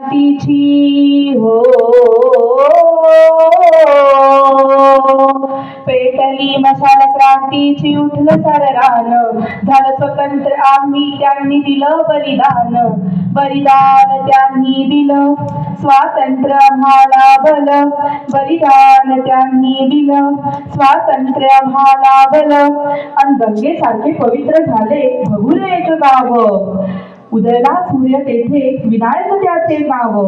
तिची हो. पेटली मशाल क्रांतीची उठलं सार रान झालं स्वतंत्र आम्ही त्यांनी दिलं बलिदान. बलिदान त्यांनी दिलं स्वातंत्र्य आम्हाला बल. बलिदान त्यांनी दिलं स्वातंत्र्य आम्हाला बल. आणि गंगेसारखे पवित्र झाले बघू एक गाव. उदयला सूर्य तेथे विनायक त्याचे नाव.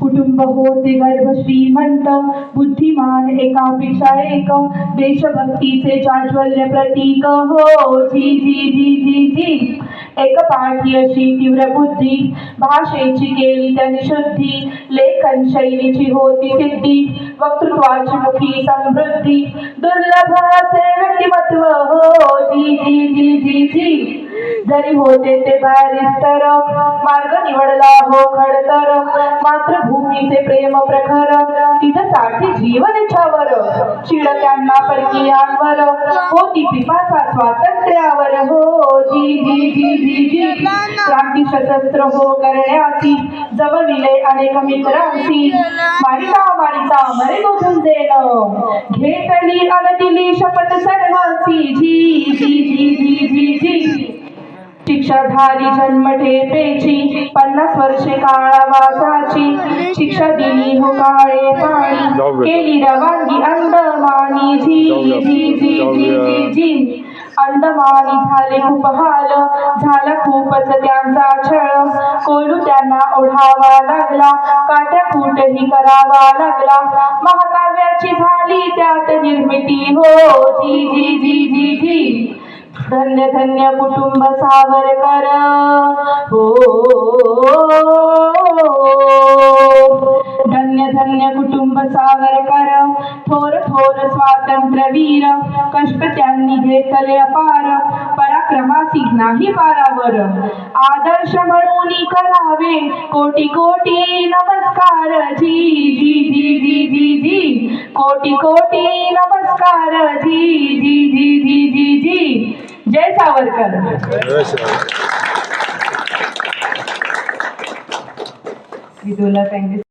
कुटुंब होते गर्भ श्रीमंत बुद्धिमान एकापेक्षा एक. देशभक्तीचे चाज्वल्य प्रतीक हो जी जी जी जी जी एक पाठी अशी तीव्र बुद्धी भाषेची केली त्यांनी शुद्धी लेखन शैलीची होती सिद्धी वक्तृत्वाची मुखी समृद्धी. दुर्लभ असे व्यक्तिमत्व हो जी जी जी जी जी जरी होते ते बारिस्तर मार्ग निवडला हो खडतर. मात्र भूमीचे प्रेम प्रखर तिथं साठी जीवन इच्छावर. चिड त्यांना परकीयांवर होती पिपासा स्वातंत्र्यावर. हो जी जी जी जी जी. क्रांती सशस्त्र हो करण्याची जवळिले अनेक मित्रांची मारिता मारिता मरे गोधून देण. घेतली अन दिली शपथ सर्वांची जी जी जी जी जी जी. झाली जन्मठेपेची पन्नास वर्षे काळावासाची शिक्षा दिली हो काळे पाणी केली रवानगी अंदमानी जी जी जी जी जी अंदमानी झाले खूप हाल झाला खूपच त्यांचा छळ. कोलू त्यांना ओढावा लागला काट्या ही करावा लागला. महाकाव्याची झाली त्यात निर्मिती हो जी जी जी जी जी धन्य धन्य कुटुंब सावरकर. हो. धन्य धन्य कुटुंब सावरकर. थोर थोर स्वातंत्र्य वीर. कष्ट त्यांनी घेतले अपार. पराक्रमासी नाही पारावर. आदर्श म्हणून करावे कोटी कोटी नमस्कार. जी जी जी जी जी जी. कोटी कोटी नमस्कार. G G Savarkar. Vidula thank you